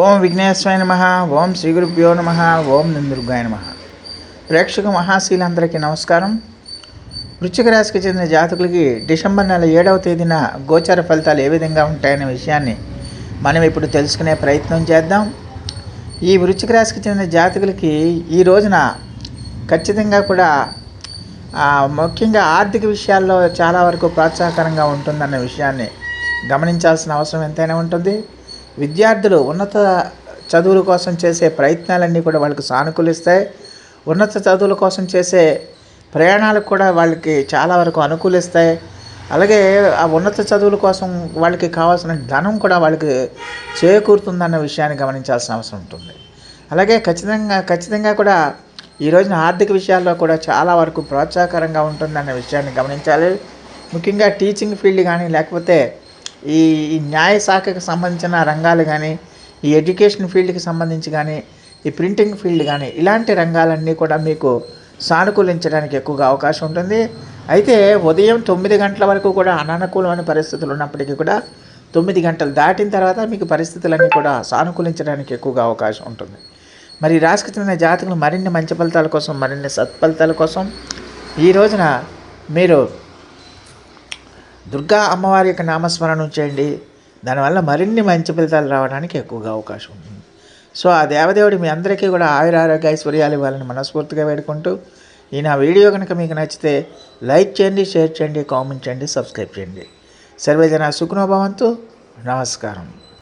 ఓం విఘ్నేశ్వరాయ నమ ఓం శ్రీ గురుభ్యో నమ ఓం నందుర్గాయ నమ. ప్రేక్షక మహాశీలందరికీ నమస్కారం. వృశ్చిక రాశికి చెందిన జాతకులకి డిసెంబర్ నెల ఏడవ తేదీన గోచార ఫలితాలు ఏ విధంగా ఉంటాయనే విషయాన్ని మనం ఇప్పుడు తెలుసుకునే ప్రయత్నం చేద్దాం. ఈ వృశ్చిక రాశికి చెందిన జాతకులకి ఈ రోజున ఖచ్చితంగా కూడా ముఖ్యంగా ఆర్థిక విషయాల్లో చాలా వరకు ప్రోత్సాహకరంగా ఉంటుందన్న విషయాన్ని గమనించాల్సిన అవసరం ఎంతైనా ఉంటుంది. విద్యార్థులు ఉన్నత చదువుల కోసం చేసే ప్రయత్నాలన్నీ కూడా వాళ్ళకి సానుకూలిస్తాయి. ఉన్నత చదువుల కోసం చేసే ప్రయాణాలకు కూడా వాళ్ళకి చాలా వరకు అనుకూలిస్తాయి. అలాగే ఆ ఉన్నత చదువుల కోసం వాళ్ళకి కావాల్సిన ధనం కూడా వాళ్ళకి చేకూరుతుందన్న విషయాన్ని గమనించాల్సిన అవసరం ఉంటుంది. అలాగే ఖచ్చితంగా ఖచ్చితంగా కూడా ఈ రోజున ఆర్థిక విషయాల్లో కూడా చాలా వరకు ప్రోత్సాహకరంగా ఉంటుందన్న విషయాన్ని గమనించాలి. ముఖ్యంగా టీచింగ్ ఫీల్డ్ కానీ లేకపోతే ఈ ఈ న్యాయ శాఖకు సంబంధించిన రంగాలు కానీ ఈ ఎడ్యుకేషన్ ఫీల్డ్కి సంబంధించి కానీ ఈ ప్రింటింగ్ ఫీల్డ్ కానీ ఇలాంటి రంగాలన్నీ కూడా మీకు సానుకూలించడానికి ఎక్కువగా అవకాశం ఉంటుంది. అయితే ఉదయం తొమ్మిది గంటల వరకు కూడా అననుకూలమైన పరిస్థితులు ఉన్నప్పటికీ కూడా తొమ్మిది గంటలు దాటిన తర్వాత మీకు పరిస్థితులన్నీ కూడా సానుకూలించడానికి ఎక్కువగా అవకాశం ఉంటుంది. మరి ఈ రాశికి చెందిన జాతకులు మరిన్ని మంచి ఫలితాల కోసం మరిన్ని సత్ఫలితాల కోసం ఈ రోజున మీరు దుర్గా అమ్మవారి యొక్క నామస్మరణం చేయండి. దానివల్ల మరిన్ని మంచి ఫలితాలు రావడానికి ఎక్కువగా అవకాశం ఉంటుంది. సో ఆ దేవదేవుడు మీ అందరికీ కూడా ఆయుర ఆరోగ్య ఐశ్వర్యాలు ఇవ్వాలని మనస్ఫూర్తిగా వేడుకుంటూ ఈ నా వీడియో కనుక మీకు నచ్చితే లైక్ చేయండి షేర్ చేయండి కామెంట్ చేయండి సబ్స్క్రైబ్ చేయండి. సర్వేజన సుఖనోభవంతు నమస్కారం.